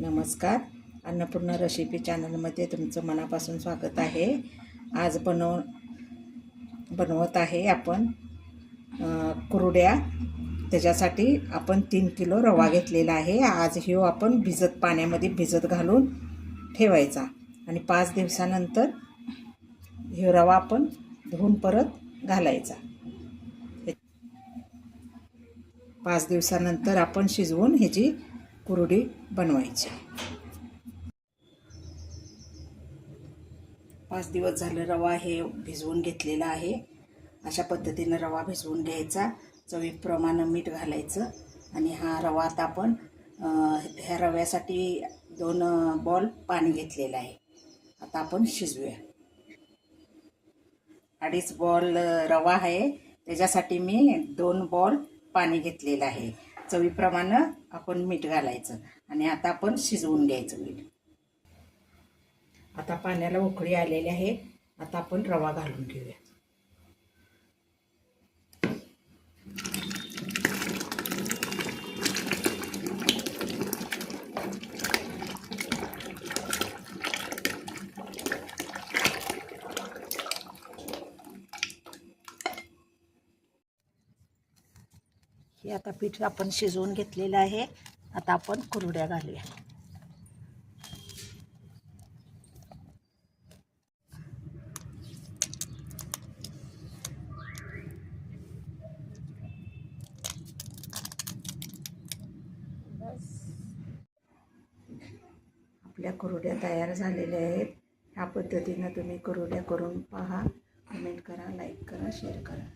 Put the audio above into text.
नमस्कार. अन्नपूर्णा रेसिपी चॅनलमध्ये तुमचं मनापासून स्वागत आहे. आज बनव बनवत आहे आपण कुरड्या. त्याच्यासाठी आपण तीन किलो रवा घेतलेला आहे. आज हिव आपण भिजत पाण्यामध्ये भिजत घालून ठेवायचा. आणि पाच दिवसानंतर हिव रवा आपण धुवून परत घालायचा. पाच दिवसानंतर आपण शिजवून ह्याची कुरडी बनवायची. पाच दिवस झालं रवा हे भिजवून घेतलेला आहे. अशा पद्धतीनं रवा भिजवून घ्यायचा. चवीप्रमाणे मीठ घालायचं. आणि हा रवा आता आपण ह्या रव्यासाठी दोन बॉल पाणी घेतलेलं आहे. आता आपण शिजवूया. अडीच बॉल रवा आहे. त्याच्यासाठी मी दोन बॉल पाणी घेतलेलं आहे. चवीप्रमाणे आपण मीठ घालायचं आणि आता आपण शिजवून घ्यायचं मीठ. आता पाण्याला उकळी आलेली आहे. आता आपण रवा घालून घेऊया. हे आता पीठ आपण शिजवून घेतलेलं आहे. आता आपण कुरड्या घालूया. आपल्या कुरड्या तयार झालेल्या आहेत. ह्या पद्धतीनं तुम्ही कुरड्या करून पहा. कमेंट करा लाईक करा शेअर करा.